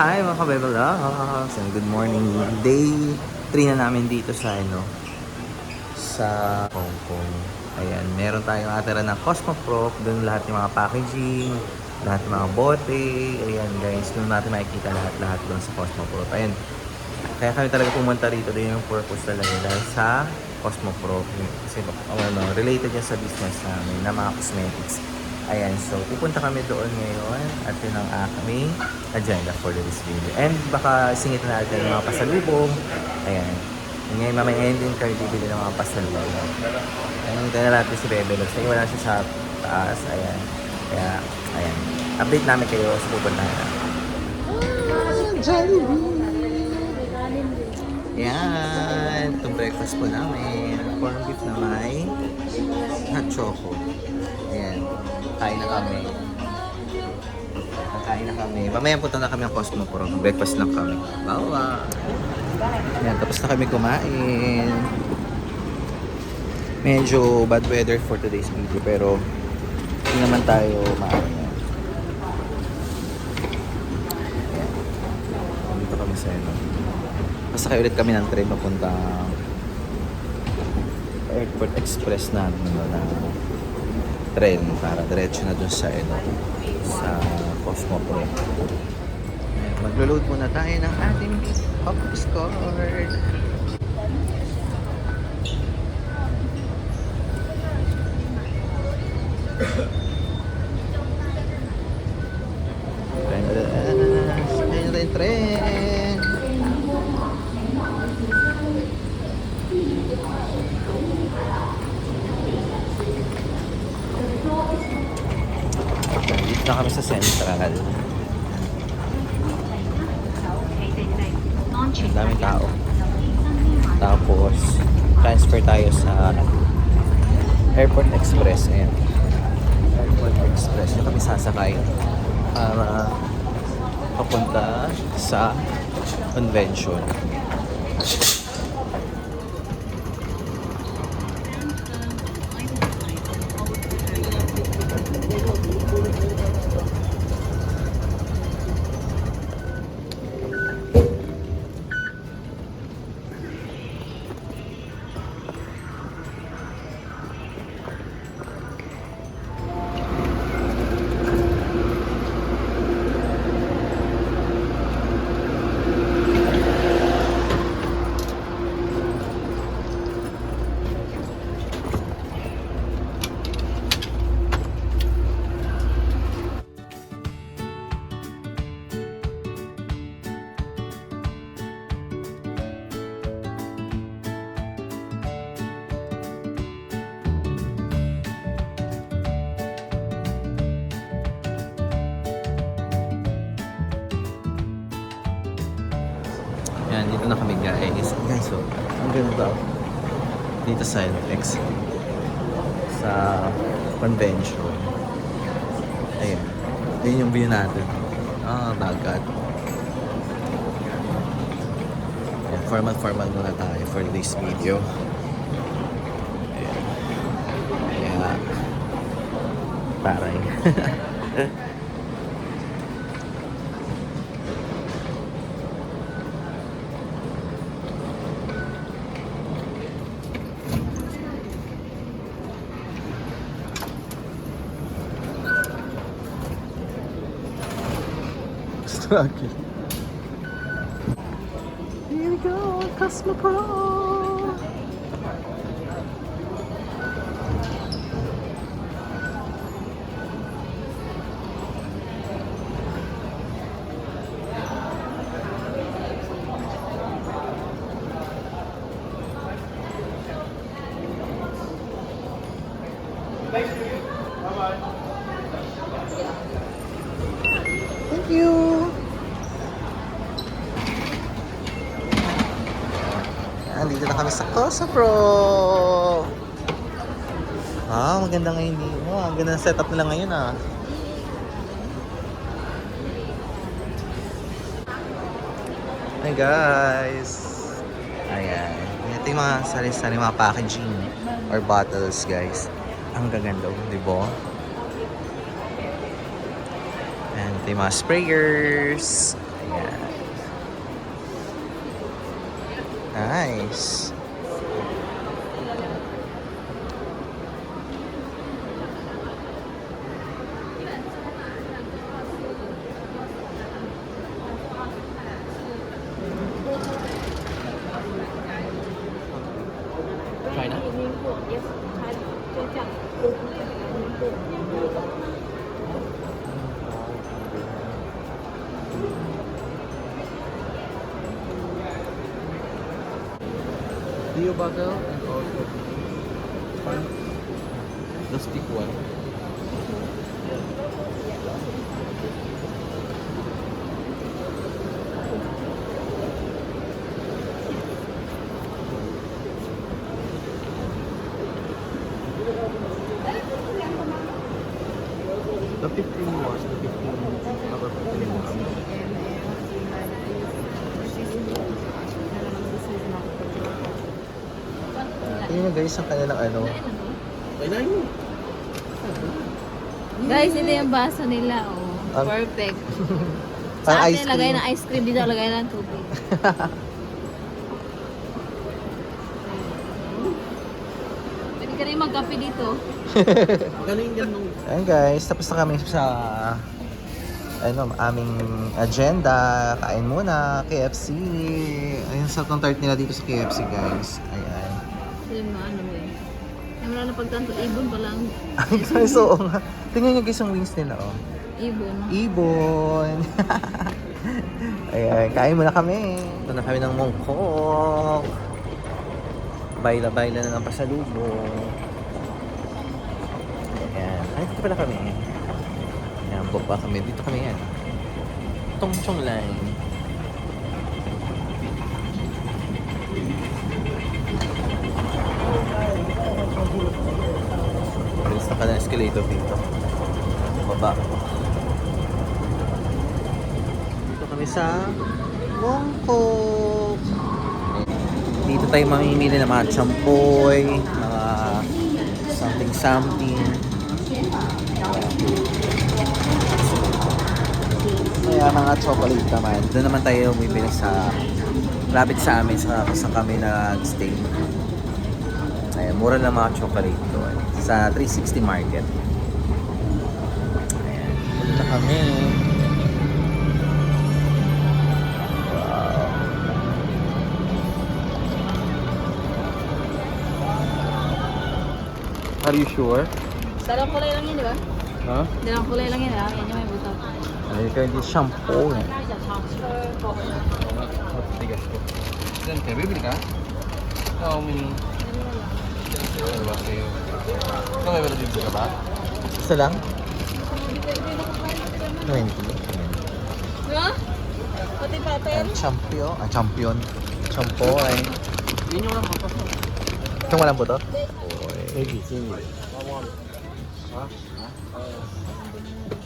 Hi mga kabebalogs and good morning. Day 3 na namin dito sa ano sa Hong Kong. Ayan, meron tayong atira ng Cosmoprof, doon lahat ng mga packaging, lahat ng mga bote. Ayan guys, doon natin makikita lahat-lahat doon sa Cosmoprof. Ayan, kaya kami talaga pumunta rito din yung purpose talaga dahil sa Cosmoprof. Kasi ano, related yan sa business namin na mga cosmetics. Ayan, so pupunta kami doon ngayon at yun ang aming agenda for this video. And baka singit na natin ng mga pasalubong. Ayan. Ngayon, mamaya din kami bibili ng mga pasalubong. Ayan, tayo na natin si Bebe Lux. Naiwan na siya sa taas. Ayan. Kaya, ayan. Update namin kayo sa pupuntahan namin. Yan, itong breakfast po namin. Corn beef na may hot choco. Ayan, kain na kami. Kakain na kami. Mamaya punta na kami ng Cosmo Pro. Breakfast lang kami. Bawa. Ayan, tapos na kami kumain. Medyo bad weather for today's video pero hindi naman tayo. Ayan. Dito kami sa ano. Pasakay ulit kami ng train papunta Airport Express na ano, na train para diretso na dun sa ano, sa Cosmo Pro. Maglo-load muna tayo ng ating hopscotch. Na kami sa Central. Ang daming tao. Tapos, transfer tayo sa Airport Express. Ayan. Airport Express. Yung kami sasakay para papunta sa convention. Sa LX. Sa convention. Ayan. Yun yung view natin. Ah, dagat. Ayan, formal formal muna tayo for this video. Ayan. Kaya, taray. Struggle. Here we go, Cosmo Pro. Thank you. Andito na kami sa Pro. Ah, maganda ngayon dito. Oh, ang ganda ng setup nila ngayon ah. Hi guys. Ayan. Ito yung mga sari-sari mga packaging or bottles guys. Ang gaganda, di ba? And ito yung mga sprayers. Ayan. Nice. Dio bottle and also the stick one. Tingnan nyo guys ang kanilang ano. Guys, ito yung baso nila, oh. Ang- Perfect. Ang Sa ice atin, lagay cream. ng ice cream. Dito, lagay ng tubig. Pwede ka rin magkape dito. Ayan guys, tapos na kami sa ano, aming agenda. Kain muna, KFC. Ayun sa tart nila dito sa KFC guys. Ayan. Ito yung mga ano eh. Yung wala na pagtanto, ibon pa lang. Guys, oo nga. Tingnan nyo guys ang wings nila oh. Ibon. Ibon. Ayan, kain muna kami. Ito na kami ng mongkok. Baila-baila na ng pasalubong. Ayan. Ay, dito pala kami. Ayan, baba kami. Dito kami yan. Tongchong line. Bilis na ka ng escalator dito. Baba. Dito kami sa Mongkok. Dito tayo mamimili ng mga champoy, mga something-something. Kaya mga chocolate naman. Doon naman tayo bumibili sa rapid sa amin sa saan kami nag-stay. Ayan, mura lang mga chocolate doon. Eh. Sa 360 Market. Ayan, punta kami. Wow. Are you sure? Dalawang kulay lang yun, di ba? Ha? Huh? Dalawang kulay lang yun, ha? Yan yung may buto. Ay, kaya hindi shampoo eh. Matigas ko. Saan ka? Bibili ka? Oh, mini. Ano ba sa'yo? Ano may malabig ka ba? Isa lang? 90. Ha? Diba? Pati papel? Champion. Ah, champion. Champo ay. Yun yung lang po. Itong walang po to? Sige, sige. Ha?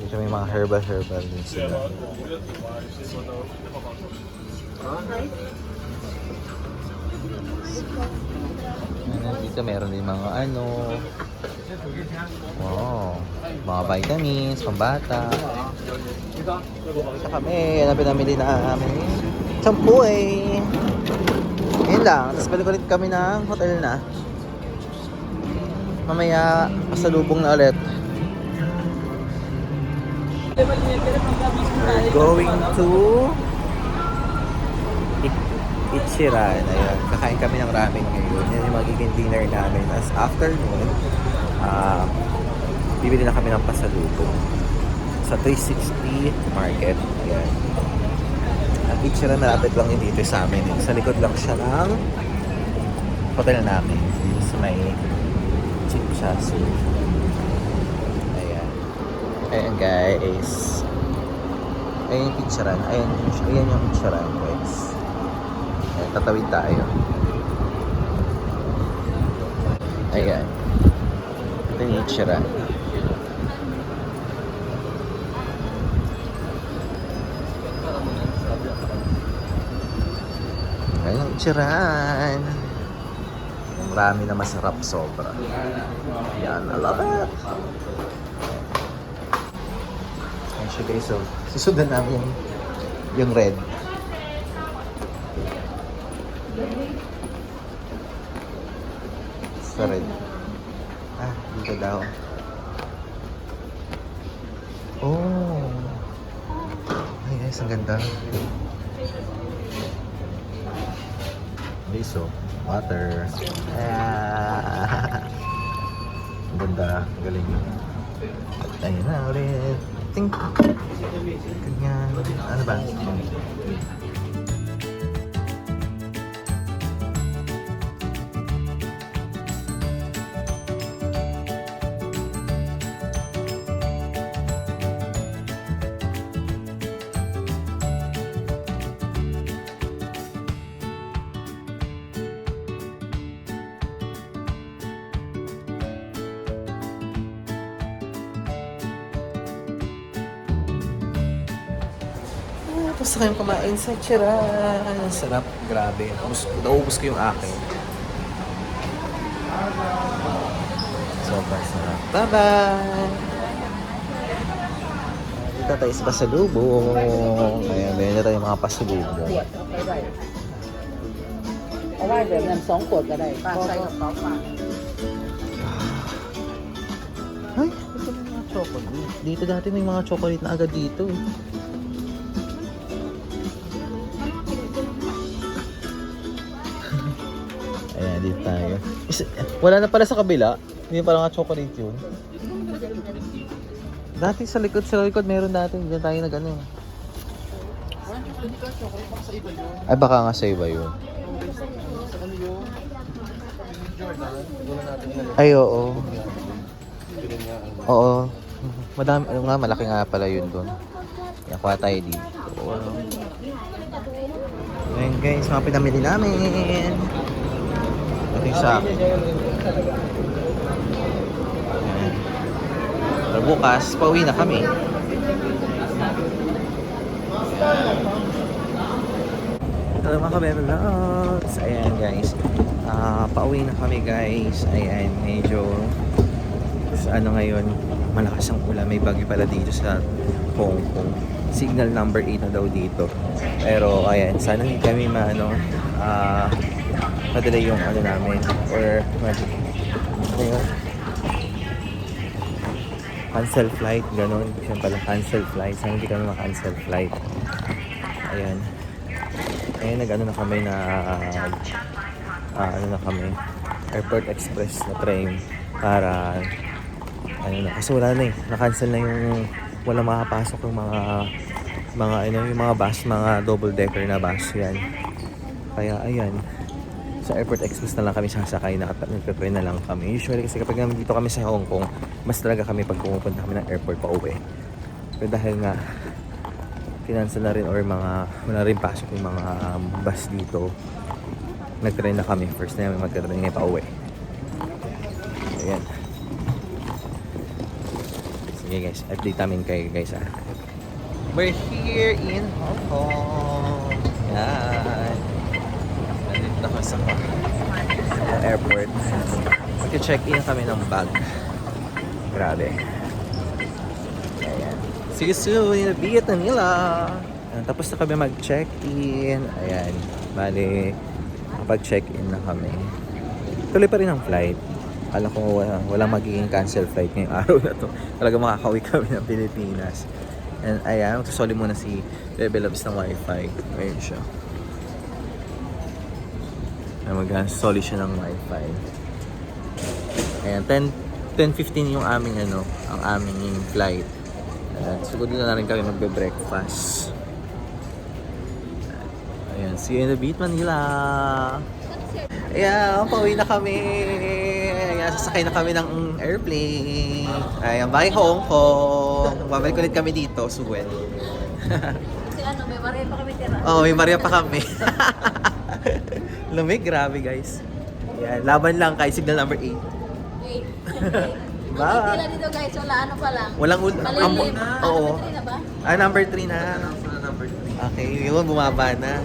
Dito may mga herbal-herbal din sila. Ha? Dito meron din mga ano. Wow. Mga vitamins, pambata. Sa kami, yan ang pinamili na namin. Shampoo eh. Yun lang. Tapos balik ulit kami ng hotel na. Mamaya, pasalubong na ulit. Going to Ichiran. Ayan, kakain kami ng ramen ngayon. Yan yung magiging dinner namin. As afternoon, ah, bibili na kami ng pasalubong sa 360 Market. Ayan. Ang Ichiran malapit lang yun dito sa amin. Sa likod lang siya ng hotel namin. Dito sa may Chichasu. Ayan. Ayan guys. Ayan yung picturean. Ayan, ayan yung. Ayan, tatawid tayo. Ayan. Ito yung picturean. Ayan yung picturean. Marami na masarap sobra. Yan, I love it. Ayan siya guys, so susundan namin Yung red. Sa red. Ah, dito daw. Oh. Ay, guys, ang ganda. This oh, water. Ah. Ang ganda, galing. Ayun na ulit. Ting. Ganyan. Ano ba? Ah, Tapos kayong kumain sa Chiran. Ang sarap. Grabe. Ubus, naubos ko yung akin. Sobrang sarap. Bye-bye! Dito tayo sa pasalubong. Ayan, meron na tayo mga pasalubong. เอาไว้แบบนั้นสองขวดก็ได้ป้าใส่กระเป๋าฝาก Ay, ito may mga chocolate. Dito dati may mga chocolate na agad dito. eh. Ayan, dito tayo. Is, wala na pala sa kabila. Hindi pala nga chocolate yun. Dati sa likod, sa likod meron dati. Diyan tayo nag ano. eh. Ay, baka nga sa iba yun. Ay, oo. Oo. Madami, ano nga, malaki nga pala yun doon. Kaya kuha tayo dito. Ayan guys, mga pinamili namin. Ito yung sa. Pero bukas, pauwi na kami. Hello mga kamerlogs. Ayan guys. Ah, pauwi na kami guys. Ayan, medyo ano ngayon, malakas ang ulan. May bagyo pala dito sa Hong Kong. Signal number 8 na daw dito. Pero ayan, sana hindi kami maano ah madelay yung ano namin or mag ano cancel flight, ganun. Yan pala, cancel flight. Sana hindi kami ma-cancel flight. Ayan. Ayan, nag-ano na kami na ah, ano na kami airport express na train para ano na kasi wala na eh na-cancel na yung wala makapasok yung mga mga ano yung mga bus mga double decker na bus yan. Kaya ayan. Sa airport express na lang kami sasakay na nagpe-pray na lang kami. Usually kasi kapag dito kami sa Hong Kong mas talaga kami pag pumupunta kami ng airport pa uwi. Pero dahil nga kinansel na rin or mga wala rin pasok yung mga bus dito nag-train na kami. First na namin mag-train ngayon pa uwi. Ayan sige guys update namin kayo guys ah we're here in Hong Kong yan nandito na kami sa airport mag-check in kami ng bag grabe Ayan. See you soon in. Ayan, tapos na kami mag-check-in. Ayan. Bali, kapag-check-in na kami. Tuloy pa rin ang flight. Kala ko wala, wala magiging cancel flight ngayong araw na to. Talaga makakauwi kami ng Pilipinas. And ayan, magsusoli muna si Bebe Loves ng wifi. Ayun siya. Ayan, mag-solid siya ng wifi. Ayan, 10 10.15 yung aming ano, ang aming flight. Ayan, siguro na rin kami magbe-breakfast. Ayan, see you in the beat Manila. Ayan, pauwi na kami. Sasakay na kami ng airplane. Ayan, bye Hong Kong. Babalik ulit kami dito, Suwen. Kasi ano, may maray pa kami tira. Oo, oh, may Maria pa kami. Lumig, grabe guys. Ayan, laban lang kay signal number 8. Wait. Bye. Ang dito guys, wala ano pa lang. Walang ul... Malilim. ang- Ano, Oo. battery na ba? Ah, number 3 na. Okay, yun, bumaba na.